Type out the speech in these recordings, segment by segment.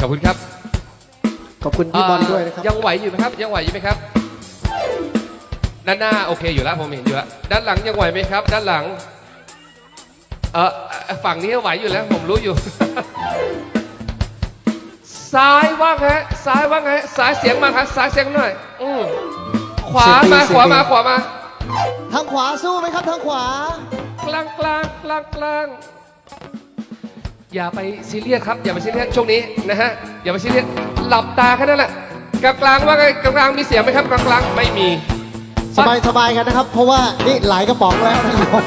ขอบคุณครับขอบคุณพี่บอลด้วยนะครับเอ่อยังไหวอยู่ไหมครับ ยังไหวอยู่ไหมครับ ด้านหน้าโอเคอยู่แล้วผมเห็นอยู่แล้วด้านหลังยังไหวไหมครับ ด้านหลัง เออฝั่งนี้ไหวอยู่แล้ว ผมรู้อยู่ ซ้ายว่างฮะซ้ายว่างฮะซ้ายเสียงมาครับซ้ายเสียงหน่อย อืมขวาเสียงดีมาเสียงขวาดีมาขวามา ทางขวาสู้ไหมครับ ทางขวากลางกลางกลางกลาง อย่าไปซีเรียสครับ อย่าไปซีเรียสช่วงนี้นะฮะอย่าไปซีเรียสหลับตาแค่นั้นแหละกลางกลางว่าไงกลางกลางมีเสียงไหมครับกลางกลางไม่มีสบายสบายกันนะครับ เพราะว่านี่หลายกระป๋องแล้วนะครับ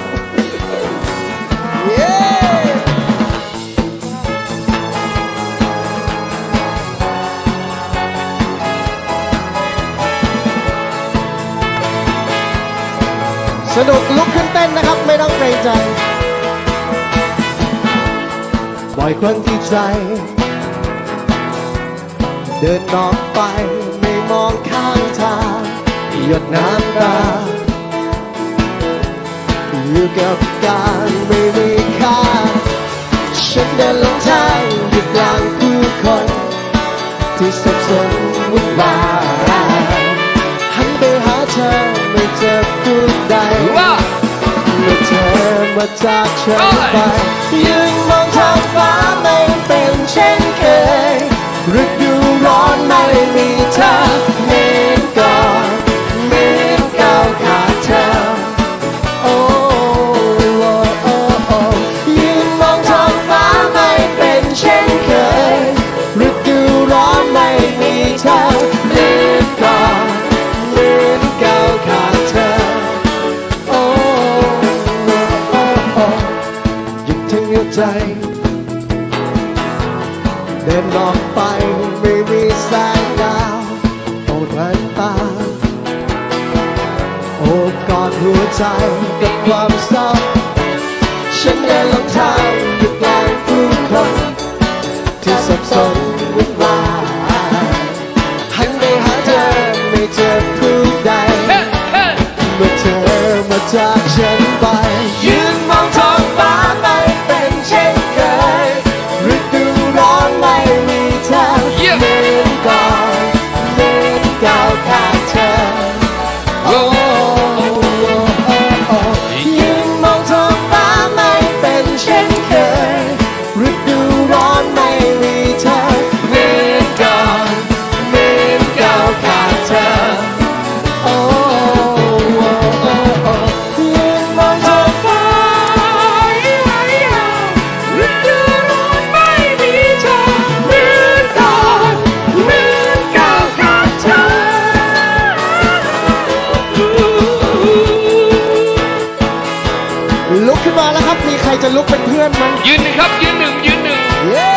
เย้สนุกลุกขึ้นเต้นนะครับ ไม่ต้องเกรงใจ บ่อยครั้งที่ใจ เดินนอกไปไม่มองข้างทางหยดน้ำตาอยู่กับการไม่มีค่าฉันเดินหลงทางอยู่กลางผู้คน ที่สับสนวุ่นวายหันไปหาเธอไม่เจอผู้ใดเมื่อเธอมาจากฉันไปยืนมองท้อง ใจ เดินออกไปไม่มีแสงดาวโอ้แวนตา โอ้กอดหัวใจกับความเศร้าฉันเดินลงทางอยู่กลางผู้คนที่สับสนวุ่นวายหันไปหาเธอไม่เจอผู้ใดเฮ้เฮ้เมื่อเธอมาจากฉัน แล้วครับ มีใครจะลุกเป็นเพื่อนมั้ยยืนหนึ่งครับยืนหนึ่งยืนหนึ่ง เย้